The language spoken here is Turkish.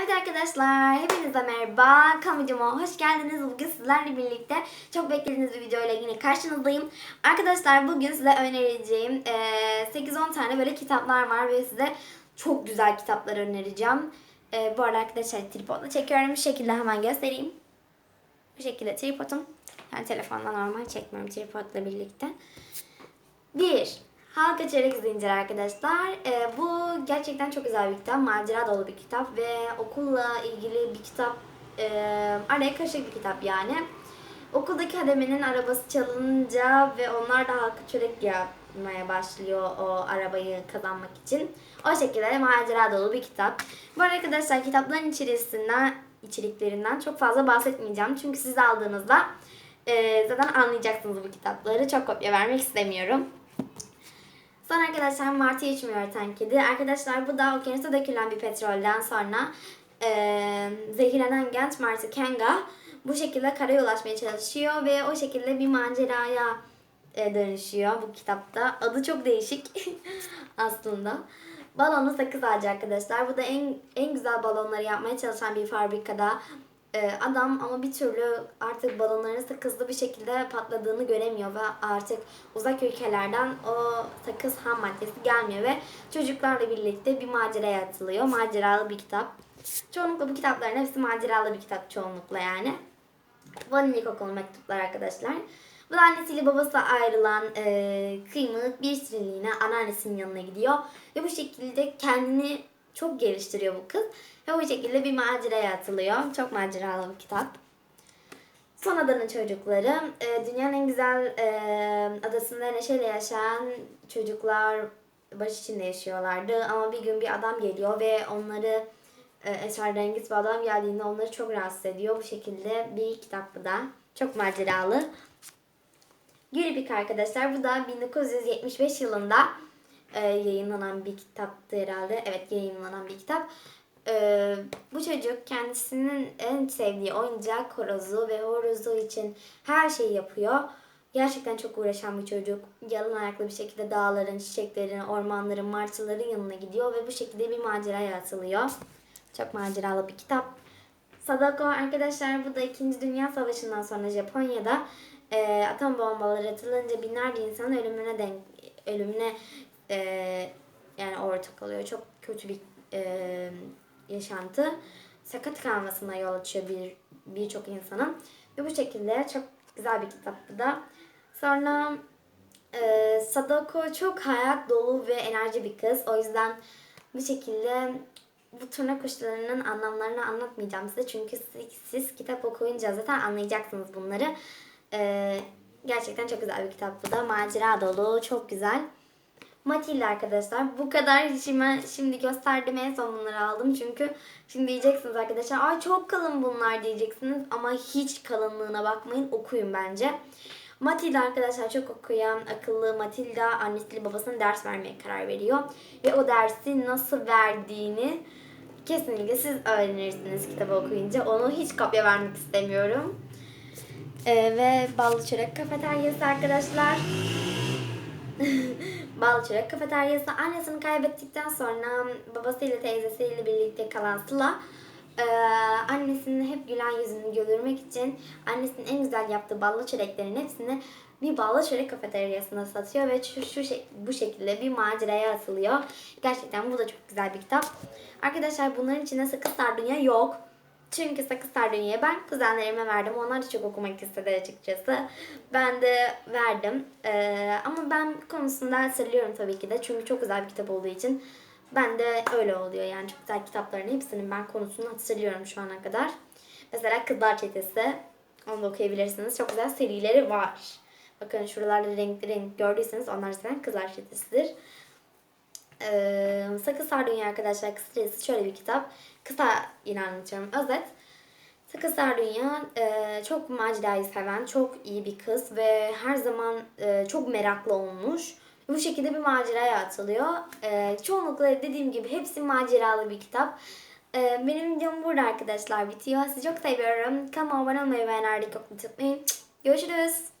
Evet arkadaşlar, hepinize merhaba. Kanalıma hoş geldiniz. Bugün sizlerle birlikte çok beklediğiniz bir video yine karşınızdayım. Arkadaşlar bugün size önereceğim eee, 8-10 tane böyle kitaplar var ve size çok güzel kitaplar önereceğim. Bu arada arkadaşlar tripodla çekiyorum. Bu şekilde hemen göstereyim. Bu şekilde tripodum. Yani telefonla normal çekmiyorum tripodla birlikte. Bir, Halka Çeyrek Zincir arkadaşlar. Ee, bu gerçekten çok güzel bir kitap. Macera dolu bir kitap ve okulla ilgili bir kitap. Ee, araya karışık bir kitap yani. Okuldaki Hademe'nin arabası çalınınca ve onlar da halka çörek yapmaya başlıyor o arabayı kazanmak için. O şekilde macera dolu bir kitap. Bu arkadaşlar kitapların içerisinden içeriklerinden çok fazla bahsetmeyeceğim. Çünkü siz aldığınızda e, zaten anlayacaksınız bu kitapları. Çok kopya vermek istemiyorum. Sonra arkadaşlar Martı içmeyi öğreten kedi. Arkadaşlar bu da okyanusta dökülen bir petrolden sonra e, zehirlenen genç Martı Kenga bu şekilde karaya ulaşmaya çalışıyor ve o şekilde bir maceraya e, dönüşüyor bu kitapta. Adı çok değişik aslında. Balonlu sakız ağacı arkadaşlar. Bu da en en güzel balonları yapmaya çalışan bir fabrikada e, adam ama bir türlü artık balonların sakızlı bir şekilde patladığını göremiyor ve artık uzak ülkelerden o sakız ham maddesi gelmiyor ve çocuklarla birlikte bir maceraya atılıyor. Maceralı bir kitap. Çoğunlukla bu kitapların hepsi maceralı bir kitap çoğunlukla yani. Vanilya kokulu mektuplar arkadaşlar. Bu da annesiyle babası ayrılan e, kıymık bir süreliğine anneannesinin yanına gidiyor. Ve bu şekilde kendini çok geliştiriyor bu kız. Ve bu şekilde bir maceraya atılıyor. Çok maceralı bir kitap. Son Adanın Çocukları. e, dünyanın en güzel e, adasında neşeyle yaşayan çocuklar baş içinde yaşıyorlardı. Ama bir gün bir adam geliyor ve onları e, esrarengiz bir adam geldiğinde onları çok rahatsız ediyor. Bu şekilde bir kitap bu da. Çok maceralı. Gülübük arkadaşlar. Bu da 1975 yılında e, yayınlanan bir kitaptı herhalde. Evet yayınlanan bir kitap. E, bu çocuk kendisinin en sevdiği oyuncak horozu ve horozu için her şeyi yapıyor. Gerçekten çok uğraşan bir çocuk. Yalın ayaklı bir şekilde dağların, çiçeklerin, ormanların, martıların yanına gidiyor ve bu şekilde bir maceraya atılıyor. Çok maceralı bir kitap. Sadako arkadaşlar bu da 2. Dünya Savaşı'ndan sonra Japonya'da e, atom bombaları atılınca binlerce insanın ölümüne denk ölümüne e, yani ortak kalıyor. Çok kötü bir e, yaşantı. Sakat kalmasına yol açıyor bir birçok insanın. Ve bu şekilde çok güzel bir kitap bu da. Sonra e, Sadako çok hayat dolu ve enerji bir kız. O yüzden bu şekilde bu turna kuşlarının anlamlarını anlatmayacağım size. Çünkü siz, siz kitap okuyunca zaten anlayacaksınız bunları. Ee, gerçekten çok güzel bir kitap bu da. Macera dolu, çok güzel. Matilda arkadaşlar. Bu kadar şimdi, şimdi gösterdim en son bunları aldım. Çünkü şimdi diyeceksiniz arkadaşlar. Ay çok kalın bunlar diyeceksiniz. Ama hiç kalınlığına bakmayın. Okuyun bence. Matilda arkadaşlar çok okuyan, akıllı Matilda annesiyle babasına ders vermeye karar veriyor. Ve o dersi nasıl verdiğini kesinlikle siz öğrenirsiniz kitabı okuyunca. Onu hiç kopya vermek istemiyorum. Ee, ve Ballı Çörek Kafeteryası arkadaşlar. Ballı Çörek Kafeteryası annesini kaybettikten sonra babasıyla teyzesiyle birlikte kalan Sıla e, annesinin hep gülen yüzünü güldürmek için annesinin en güzel yaptığı ballı çöreklerin hepsini bir ballı çörek kafeteryasına satıyor ve şu, şu şey- bu şekilde bir maceraya atılıyor. Gerçekten bu da çok güzel bir kitap. Arkadaşlar bunların içinde sakız sardunya yok. Çünkü sakız sardunyayı ben kuzenlerime verdim. Onlar da çok okumak istedi açıkçası. Ben de verdim. Ee, ama ben konusunda hatırlıyorum tabii ki de. Çünkü çok güzel bir kitap olduğu için. Ben de öyle oluyor yani çok güzel kitapların hepsinin ben konusunu hatırlıyorum şu ana kadar. Mesela Kızlar Çetesi. Onu da okuyabilirsiniz. Çok güzel serileri var. Bakın şuralarda renkli renk gördüyseniz onlar zaten Kızlar Çetesi'dir. Ee, Sakız Sardunya arkadaşlar kısacası şöyle bir kitap. Kısa yine anlatıyorum. Özet. Sakız Sardunya e, çok macerayı seven, çok iyi bir kız ve her zaman e, çok meraklı olmuş. Bu şekilde bir maceraya atılıyor. E, çoğunlukla dediğim gibi hepsi maceralı bir kitap. E, benim videom burada arkadaşlar bitiyor. Sizi çok seviyorum. Kanalıma abone olmayı ve önerdiği unutmayın. Görüşürüz.